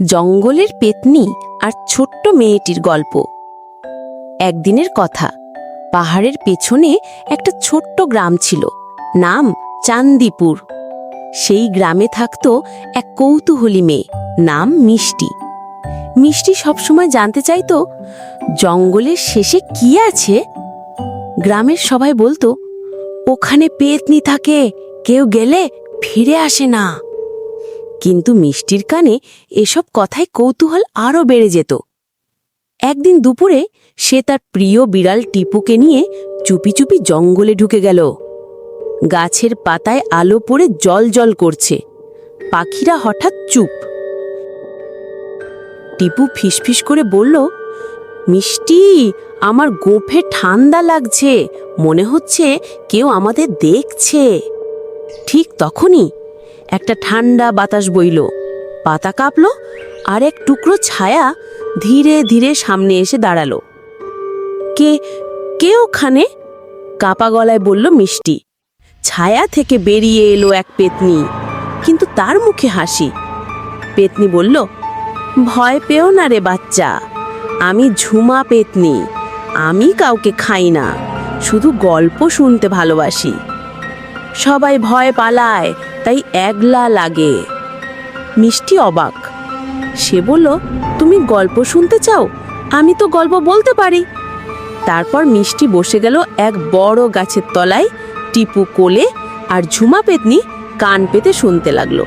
জঙ্গলের পেতনি আর ছোট্ট মেয়েটির গল্প। একদিনের কথা, পাহাড়ের পেছনে একটা ছোট্ট গ্রাম ছিল, নাম চান্দিপুর। সেই গ্রামে থাকত এক কৌতূহলী মেয়ে, নাম মিষ্টি। মিষ্টি সবসময় জানতে চাইতো, জঙ্গলের শেষে কি আছে? গ্রামের সবাই বলতো, ওখানে পেতনি থাকে, কেউ গেলে ফিরে আসে না। কিন্তু মিষ্টির কানে এসব কথায় কৌতূহল আরও বেড়ে যেত। একদিন দুপুরে সে তার প্রিয় বিড়াল টিপুকে নিয়ে চুপি চুপি জঙ্গলে ঢুকে গেল। গাছের পাতায় আলো পড়ে জল জল করছে। পাখিরা হঠাৎ চুপ। টিপু ফিসফিস করে বলল, মিষ্টি, আমার গোফে ঠান্ডা লাগছে। মনে হচ্ছে কেউ আমাদের দেখছে। ঠিক তখনই একটা ঠান্ডা বাতাস বইল। পাতা কাঁপল, আর এক টুকরো ছায়া ধীরে ধীরে সামনে এসে দাঁড়াল। কে কে ওখানে? কাপা গলায় বলল মিষ্টি। ছায়া থেকে বেরিয়ে এলো এক পেতনি, কিন্তু তার মুখে হাসি। পেতনি বলল, ভয় পেও না রে বাচ্চা, আমি ঝুমা পেতনি, আমি কাউকে খাই না, শুধু গল্প শুনতে ভালোবাসি। সবাই ভয় পালায় তাই একলা লাগে। মিষ্টি অবাক। সে বলল, তুমি গল্প শুনতে চাও? আমি তো গল্প বলতে পারি। তারপর মিষ্টি বসে গেল এক বড় গাছের তলায়, টিপু কোলে আর ঝুমা পেতনি কান পেতে শুনতে লাগল।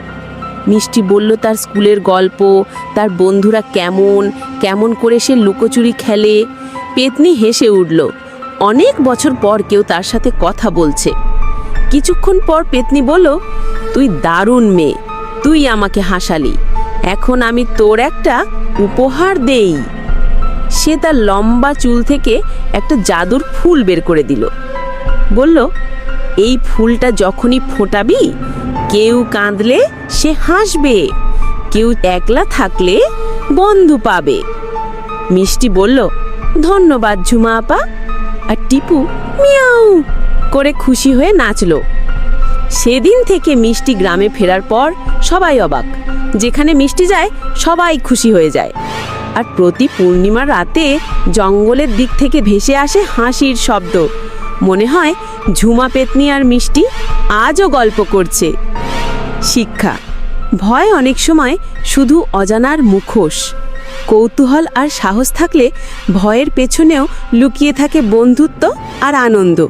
মিষ্টি বলল, তার স্কুলের গল্প, তার বন্ধুরা কেমন কেমন করে সে লুকোচুরি খেলে? পেতনি হেসে উঠল, অনেক বছর পর কেউ তার সাথে কথা বলছে। কিছুক্ষণ পর পেতনি বলল তুই দারুণ মেয়ে। তুই আমাকে হাসালি। এখন আমি তোর একটা উপহার দেই। সে তার লম্বা চুল থেকে একটা জাদুর ফুল বের করে দিল। বলল, এই ফুলটা যখনই ফোটাবি, কেউ কাঁদলে সে হাসবে, কেউ একলা থাকলে বন্ধু পাবে। মিষ্টি বলল, ধন্যবাদ ঝুমা আপা। আর টিপু মিয়াও করে খুশি হয়ে নাচলো। সেদিন থেকে মিষ্টি গ্রামে ফেরার পর সবাই অবাক। যেখানে মিষ্টি যায়, সবাই খুশি হয়ে যায়। আর প্রতি পূর্ণিমার রাতে জঙ্গলের দিক থেকে ভেসে আসে হাসির শব্দ। মনে হয় ঝুমা পেতনি আর মিষ্টি আজও গল্প করছে। শিক্ষা। ভয় অনেক সময় শুধু অজানার মুখোশ। কৌতূহল আর সাহস থাকলে ভয়ের পেছনেও লুকিয়ে থাকে বন্ধুত্ব আর আনন্দ।